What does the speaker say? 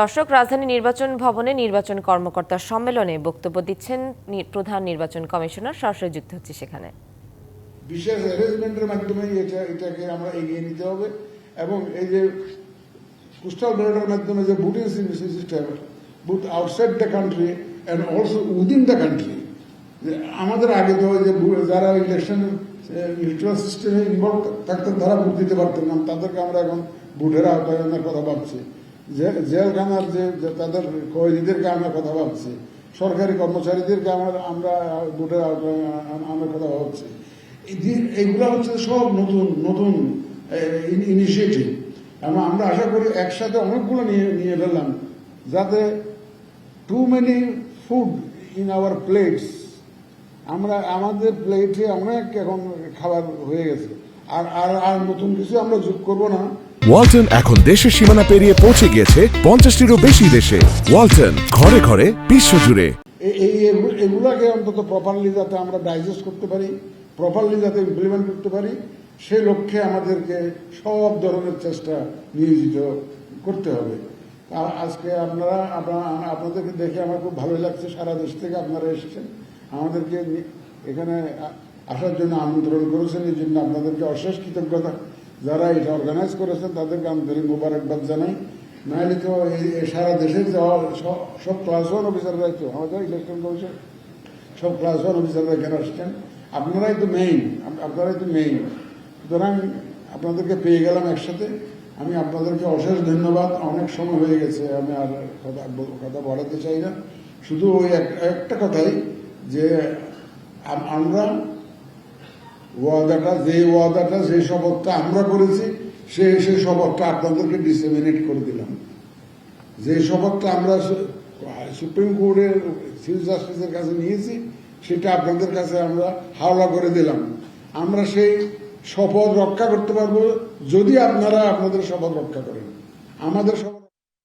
দর্শক, রাজধানী নির্বাচন ভবনে নির্বাচন কর্মকর্তা সম্মেলনে বক্তব্য দিচ্ছেন প্রধান নির্বাচন কমিশনার, সরাসরি যুক্ত হচ্ছে সেখানে। বিশেষ অ্যারেঞ্জমেন্টের মাধ্যমে এটা, এটাকে আমরা এগিয়ে নিতে হবে এবং এই যে কোস্টাল ব্যালটের মাধ্যমে যে voting system booth outside the country and also within the country আমাদের আগে তো যে যারা ইলেকশন ইলেকট্রাল সিস্টেমে ইনভলভ থাকতেন, তারা ভোট দিতে পারতেন না। তাদেরকে আমরা এখন ভোটের আওতায় কথা ভাবছি। জেলখানার যে তাদের কয়েদিদেরকে আনার কথা ভাবছি সরকারি কর্মচারীদেরকে আমরা আমরা ভোটের আওতায় আ- আনার কথা ভাবছি এইগুলো হচ্ছে সব নতুন নতুন ইনিশিয়েটিভ এবং আমরা আশা করি একসাথে অনেকগুলো নিয়ে নিয়ে ফেললাম, যাতে too many food in our plates আমরা, আমাদের প্লেটে অনেক এখন খাবার হয়ে গেছে। আর আর আর নতুন কিছু আমরা যোগ করব না। ওয়ালটন এখন দেশের সীমানা পেরিয়ে পৌঁছে গিয়েছে পঞ্চাশটিরও বেশি দেশে। ওয়ালটন, ঘরে ঘরে বিশ্বজুড়ে এগুলাকে অন্তত প্রপারলি যাতে আমরা ডাইজেস্ট করতে পারি প্রপারলি যাতে ইমপ্লিমেন্ট করতে পারি, সে লক্ষ্যে আমাদেরকে সব ধরনের চেষ্টা নিয়োজিত করতে হবে। আজকে আপনারা- আপনাদেরকে দেখে আমার খুব ভালো লাগছে, সারা দেশ থেকে আপনারা এসেছেন। আমাদেরকে এখানে আসার জন্য আমন্ত্রণ করেছেন, এই জন্য আপনাদেরকে অশেষ কৃতজ্ঞতা। যারা এটা অর্গানাইজ করেছেন, তাদেরকে আন্তরিক মোবারকবাদ জানাই। নাহলে তো সারা দেশের যাওয়া সব- ক্লাস ওয়ান অফিসাররাই তো আমাদের ইলেকশন কমিশন সব ক্লাস ওয়ান অফিসাররা এখানে আসছেন। আপনারাই তো মেইন আপনারাই তো মেইন সুতরাং আপনাদেরকে পেয়ে গেলাম একসাথে। আমি আপনাদেরকে অশেষ ধন্যবাদ। অনেক সময় হয়ে গেছে, আমি আর কথা কথা বাড়াতে চাই না। শুধু ওই এক- একটা কথাই যে আমরা ওয়াদাটা, যে ওয়াদাটা, যে শপথটা আমরা করেছি সেই সেই শপথটা আপনাদেরকে ডিসেমিনেট করে দিলাম। যে শপথটা আমরা সু- সুপ্রিম কোর্টের চিফ জাস্টিসের কাছে নিয়েছি, সেটা আপনাদের কাছে আমরা হাওলা করে দিলাম। আমরা সেই শপথ রক্ষা করতে পারব যদি আপনারা আপনাদের শপথ রক্ষা করেন। আমাদের শপথ